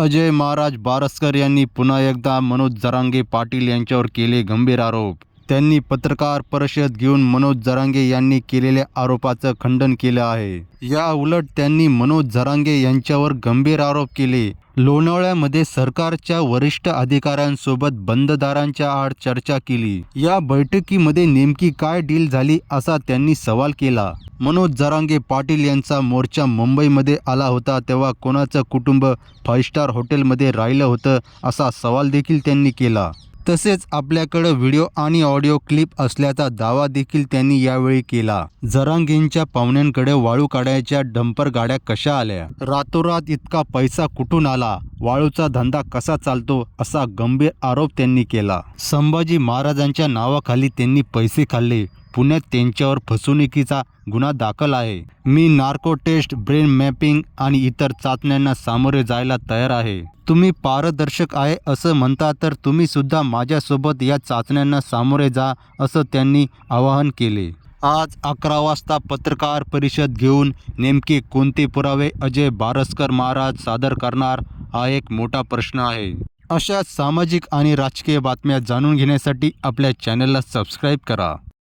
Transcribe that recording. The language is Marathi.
अजय महाराज बारसकर यांनी पुन्हा एकदा मनोज जरांगे पाटील यांच्यावर केले गंभीर आरोप. त्यांनी पत्रकार परिषद घेऊन मनोज जरांगे यांनी केलेल्या आरोपाचं खंडन केलं आहे. या उलट त्यांनी मनोज जरांगे यांच्यावर गंभीर आरोप केले. लोणावळ्यामध्ये सरकारच्या वरिष्ठ अधिकाऱ्यांसोबत बंददारांच्या आड चर्चा केली. या बैठकीमध्ये नेमकी काय डील झाली असा त्यांनी सवाल केला. मनोज जरांगे पाटील यांचा मोर्चा मुंबईमध्ये आला होता तेव्हा कोणाचं कुटुंब फाईव्ह स्टार हॉटेलमध्ये राहिलं होतं असा सवाल देखील त्यांनी केला. तसेच आपल्याकडं व्हिडिओ आणि ऑडिओ क्लिप असल्याचा दावा देखील त्यांनी यावेळी केला. जरांगींच्या पाहुण्यांकडे वाळू काढायच्या डंपर गाड्या कशा आल्या? रातोरात इतका पैसा कुठून आला? वाळूचा धंदा कसा चालतो असा गंभीर आरोप त्यांनी केला. संभाजी महाराजांच्या नावाखाली त्यांनी पैसे खाल्ले. पुण्यात त्यांच्यावर फसवणुकीचा गुन्हा दाखल आहे. मी नार्को टेस्ट ब्रेन मॅपिंग आणि इतर चाचण्यांना सामोरे जायला तयार आहे. तुम्ही पारदर्शक आहे असं म्हणता तर तुम्ही सुद्धा माझ्यासोबत या चाचण्यांना सामोरे जा असं त्यांनी आवाहन केले. आज अकरा वाजता पत्रकार परिषद घेऊन नेमके कोणते पुरावे अजय बारसकर महाराज सादर करणार? हा एक मोठा प्रश्न आहे. अशा सामाजिक आणि राजकीय बातम्या जाणून घेण्यासाठी आपल्या चॅनलला सबस्क्राईब करा.